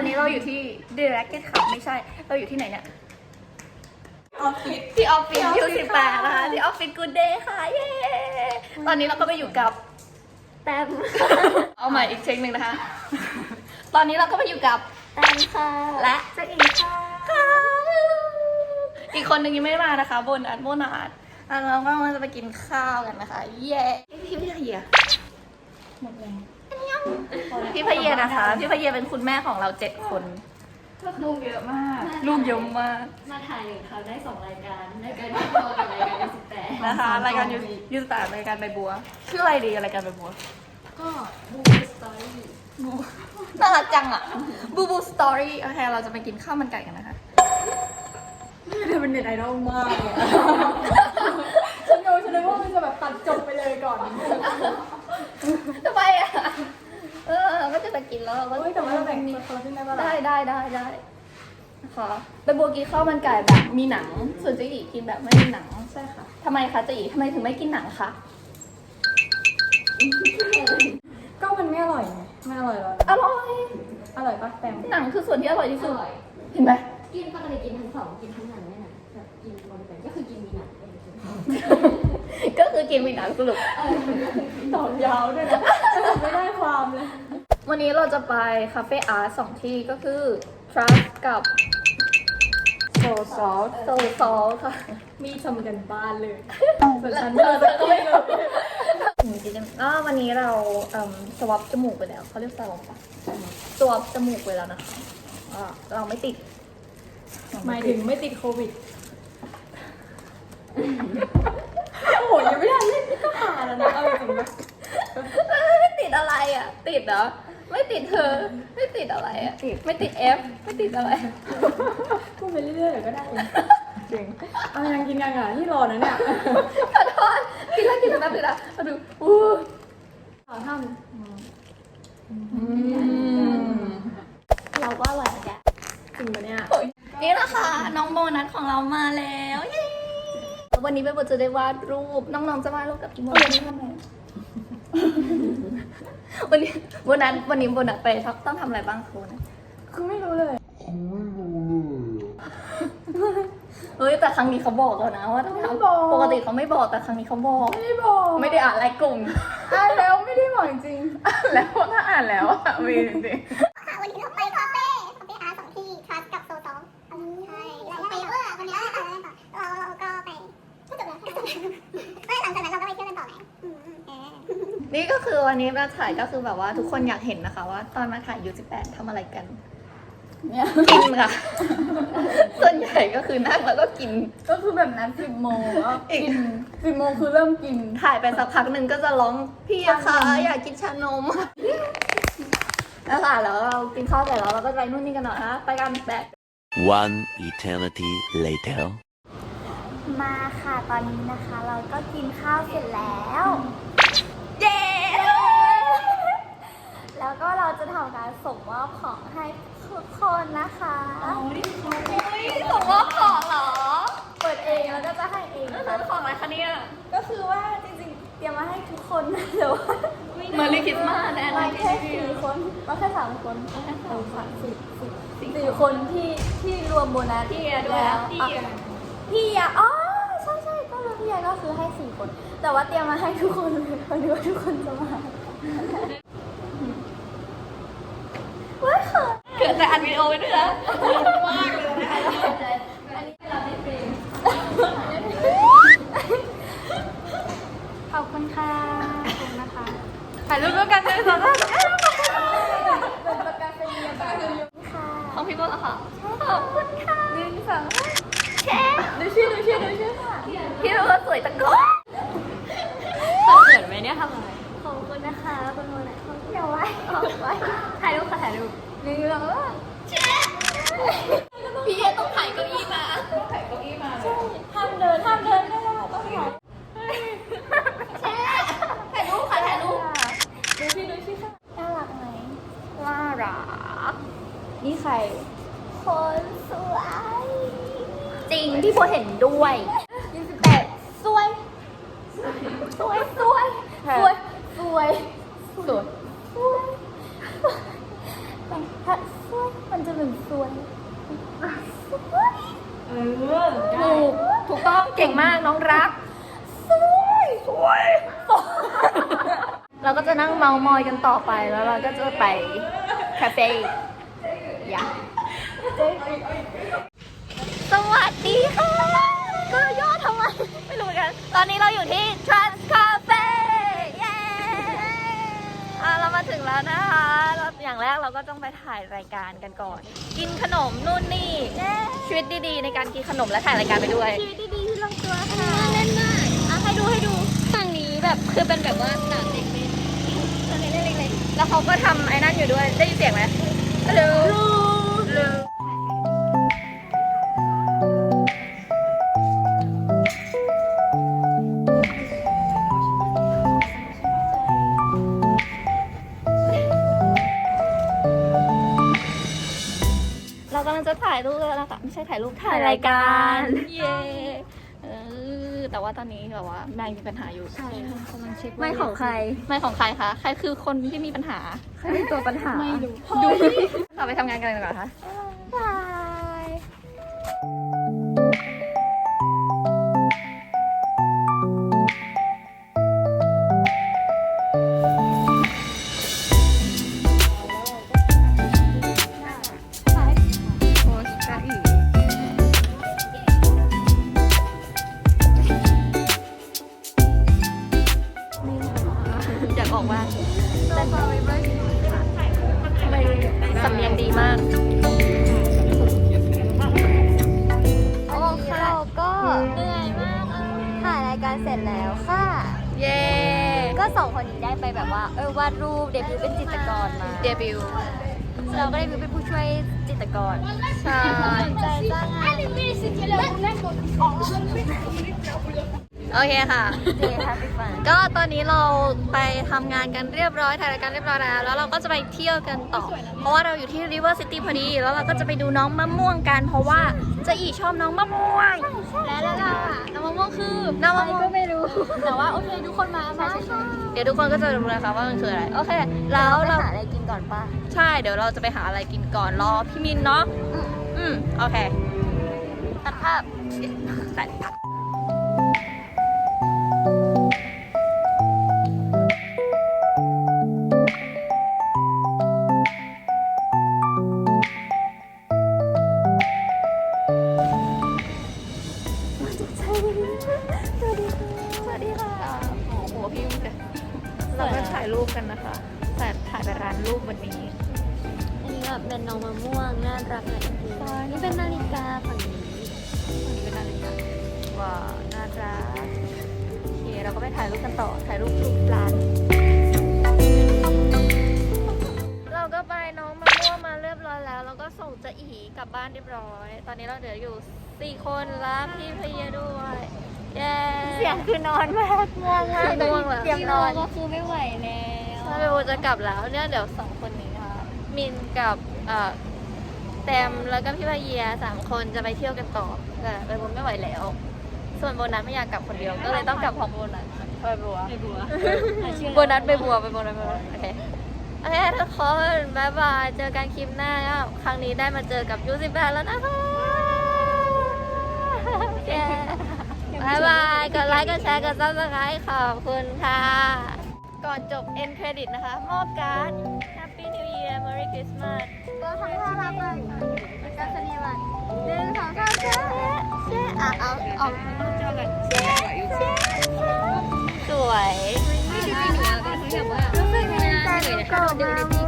อนนี้เราอยู่ที่ The Racket Club ไม่ใช่ เราอยู่ที่ไหนเนี่ย ออฟฟิศ ที่ออฟฟิศที่ยูออฟฟิสิศบแปดค่ะนะคะที่ออฟฟิศกูเดย์ค่ะ เย้ ตอนนี้เราก็ไปอยู่กับ แต้มเอาใหม่อีกเช็คหนึ่งนะคะ ตอนนี้เราก็ไปอยู่กับ แต้มค่ะและเจะอีกค่ะค่ะอีกคนหนึ่งยังไม่มานะคะ บนอันโบนาดอะเราก็มาจะไปกินข้าวกันนะคะ เย้พี่พเยียหมดแล้ว พี่พเยียนะคะ พี่พเยียเป็นคุณแม่ของเราเจ็ดคน ลูกเยอะมาก ลูกเยอะมากมาถ่ายหนึ่งคราวได้สองรายการรายการที่โตกับรายการที่สิบแปดนะคะรายการยูยูสตาร์รายการใบบัว ชื่ออะไรดีรายการใบบัว ก็บูสตอรี่บูน่ารักจังอะบูบูสตอรี่โอเคเราจะไปกินข้าวมันไก่กันนะคะเธอเป็นเน็ตไอดอลมากเลยอะฉันดูฉันนึกว่ามันจะแบบตัดจบไปเลยก่อน ทำไมอะ เออเราก็จะไปกินแล้วเราก็เฮ้ยแต่ว่าเราแบ่งคนละครึ่งได้ปะล่ะได้ได้ได้ได้นะคะใบบัวกินข้าวมันไก่แบบมีหนัง ส่วนเจ๊อีกินแบบไม่มีหนังใช่ค่ะ ทำไมคะเจ๊อีทำไมถึงไม่กินหนังคะ ก็มันไม่อร่อยไงไม่อร่อยหรออร่อย อร่อยปะแปมหนังคือส่วนที่อร่อยที่สุด เห็นไหม กินปกติกินทั้งสองกินทั้งหนังไม่หนังแบบกินบนกันก็คือกินมีหนัง เองก็คือกินมีหนังสรุปตอบยาวด้วยนะไม่ได้ความเลย วันนี้เราจะไปคาเฟ่อาร์ตสองที่ก็คือ Trust กับโซซอสโซซอลค่ะ มีทำกันบ้านเลยส่วนฉันเธอจะก็ไม่รู้จริงๆก็วันนี้เราเอ่มสวอปจมูกไปแล้วเขาเรียกสวอปปะสวอปจมูกไปแล้วนะคะอ่าเราไม่ติด หมายถึงไม่ติดโควิด โอ้โหยังไม่ทันเล่นนี่ก็ผ่านแล้วนะเอาจริงๆปะไม่ติดอะไรอะ ติดเหรอ ไม่ติดเธอ ไม่ติดอะไรอะ ไม่ติด F ไม่ติดอะไร พูดไปเรื่อยๆเดี๋ยวก็ได้เองจริงเอายังกินยังอะที่รอนะเนี่ยขอโทษกินแล้วกินแล้วนะกินแล้วมาดูอู้ขอทเราก็อร่อยนะแกำจริงปะเนี่ย นี่นะคะน้องโบนัสของเรามาแล้วเย้ วันนี้เบลจะได้วาดรูป น้องๆจะวาดรูปกับพี่โบนัสทำไมวันนี้โบนัสวันนี้โบนัสไปต้องทำอะไรบ้างคะโบนัสคือไม่รู้เลยเฮ้ยแต่ครั้งนี้เขาบอกแล้วนะว่าต้องทำปกติเขาไม่บอกแต่ครั้งนี้เขาบอกไม่ได้บอกไม่ได้อ่านไลน์กลุ่มอ่านแล้วไม่ได้บอกจริงแล้วถ้าอ่านแล้วอะมีจริง ไม่หลังจากนั้นเราก็ไปเที่ยวกันต่อไหมอืมเออนี่ก็คือวันนี้มาถ่ายก็คือแบบว่าทุกคนอยากเห็นนะคะ ว่าตอนมาถ่ายยูสิบแปดทำอะไรกันเนี่ยกินค่ะ ส่วนใหญ่ก็คือนั่งแล้วก็กิน ก็คือแบบนั้นสิบโมงก็อีกกินสิบโมงคือเริ่มกิน ถ่ายไปสักพักหนึ่งก็จะร้องพี่อะคะอยากกินชานมแล้วค่ะแล้วเรากินข้าวเสร็จแล้วเราก็ไปนู่นนี่กันหน่อยนะไปกันแบบ One eternity later. มาค่ะตอนนี้นะคะ เราก็กินข้าวเสร็จแล้ว เย้ แล้วก็เราจะทำการส่งมอบของให้ทุกคนนะคะส่งมอบของเหรอ เปิดเองแล้วก็จะให้เองแล้วค่ะส่งของอะไรคะเนี่ย ก็คือว่าจริงๆเตรียมมาให้ทุกคนนะแต่ว่าเหมือนลิคิดมาแน่มาเลยแค่สี่คนมาแค่สามคนเออค่ะสี่สี่สี่คนที่ที่รวมโบนัสพี่อะด้วยแล้วพี่อะพี่ยาอ๋อใช่ใช่ก็รวมพี่ยาก็คือให้สี่คน แต่ว่าเตรียมมาให้ทุกคนเลยเพราะนึกว่าทุกคนจะมาว้ายเขินเกิดแต่อัดวิดีโอไว้ด้วยนะขอบคุณค่ะขอบคุณนะคะถ่ายรูปด้วยกันเลยสองท่านเป็นประกาศนียบัตรค่ะของพี่โบเหรอคะขอบคุณค่ะหนึ่งสองแชร์ดูชื่อดูชื่อดูชื่อค่ะพี่โบสวยตะโกนเขินไหมเนี่ยทำอะไรขอบคุณนะคะคุณโมนะเดี๋ยวไว้เอาไว้ถ่ายรูปค่ะถ่ายรูปหนึ่งสอง พี่โพเห็นด้วยยี่สิบแปดสวย สวย สวย สวย สวย สวยสวยแต่ถ้าสวยมันจะเหมือนสวย สวยเออถูกถูกต้องเก่งมากน้องรัก สวยสวยสวยเราก็จะนั่งเมามอยกันต่อไปแล้วเราก็จะไปคาเฟ่ยา สวัสดีค่ะก็ย่อทำไม ไม่รู้เหมือนกัน ตอนนี้เราอยู่ที่ Trans Cafe เย้อะเรามาถึงแล้วนะคะแล้วอย่างแรกเราก็ต้องไปถ่ายรายการกันก่อน กินขนมนู่นนี่ ชีวิตดีๆ ในการกินขนมและถ่ายรายการไปด้วย ชีวิตดีๆที่ลงตัวค่ะเล่นมากอะให้ดูให้ดูฝั่งนี้แบบคือเป็นแบบว่าสนามเด็กเล่นสนามเด็กเล่นเล็กๆแล้วเขาก็ทำไอ้นั่นอยู่ด้วย ได้ยินเสียงไหมฮัลโหลฮัลโหล รูปถ่ายรายการเย้เออแต่ว่าตอนนี้แบบว่าแม่งมีปัญหาอยู่ใช่กำลังเช็คไม่ของใคร ไม่ของใครคะใครคือคนที่มีปัญหา ใครเป็นตัวปัญหา ไม่รู้ดูต่อไปทำงานกันเลยดีกว่อนคะ สำเนียงดีมาก โอ้เราก็เหนื่อยมากถ่ายรายการเสร็จแล้วค่ะ เย้ ก็สองคนนี้ได้ไปแบบว่า เออวาดรูปเดบิวต์เป็นจิตรกรมา เดบิวต์เราก็ได้บิวต์เป็นผู้ช่วยจิตรกร ใช่ใจจ้างงาน โอเคค่ะ เจแฮปปี้ฟันก็ตอนนี้เราไปทำงานกันเรียบร้อยถ่ายรายการเรียบร้อยแล้ว แล้วเราก็จะไปเที่ยวกันต่อ เพราะว่าเราอยู่ที่ River City พอดี แล้วเราก็จะไปดูน้องมะม่วงกัน เพราะว่าเจะอีชอบน้องมะม่วง แล้วแล้วเราอะน้องมะม่วงคือน้องมะม่วง ก็ไม่รู้ แต่ว่าโอเคทุกคนมามาค่ะเดี๋ยวทุกคนก็จะรู้นะคะว่ามันคืออะไร โอเค แล้วเราเราหาอะไรกินก่อนป่ะ ใช่ เดี๋ยวเราจะไปหาอะไรกินก่อนรอพี่มินเนาะ อืม โอเค ตัดภาพตัดภาพ เราก็ถ่ายรูปกันนะคะแต่ถ่ายไปร้านรูปวันนี้ อันนี้แบบเป็นน้องมะม่วงน่ารักหน่อยคือใช่นี่เป็นนาฬิกาฝั่งนี้อันนี้เป็นนาฬิกาว้าวน่ารักโอเคเราก็ไปถ่ายรูปกันต่อถ่ายรูปรูปร้านเราก็ไปน้องมะม่วงมาเรียบร้อยแล้ว แล้วก็ส่งจะอีกลับบ้านเรียบร้อย ตอนนี้เราเหลืออยู่สี่คนแล้วพี่พเยด้วย เย้เสียงคือนอนมากง่วงมากง่วงเหรอเตรียมนอนก็คือไม่ไหวแล้วถ้าไปโบจะกลับแล้วเนี่ยเดี๋ยวสองคนนี้ค่ะมินกับเอ่อแตมแล้วก็พี่พเยียสามคนจะไปเที่ยวกันต่อแต่ไปโบไม่ไหวแล้ว ส่วนโบนัสไม่อยากกลับคนเดียว ก็เลยต้องกลับพร้อมโบนัสไปบัวไปบัวโบนัสไปบัวไปโบนัสไปบัวโอเคโอเคทุกคนบายบายเจอกันคลิปหน้าแล้วครั้งนี้ได้มาเจอกับยูสิบแปดแล้วนะคะเย้ บายบายกดไลค์กดแชร์กดซับสไครต์ขอบคุณค่ะ ก่อนจบ end credit นะคะ มอบการ์ด Happy New Year Merry Christmas ก็ทำท่ารักเลยการแสดงวันหนึ่งสองสามเช่เช่อะเอาเอาเจอกันเชสวยรู้สึกดีใจทุกคนมาก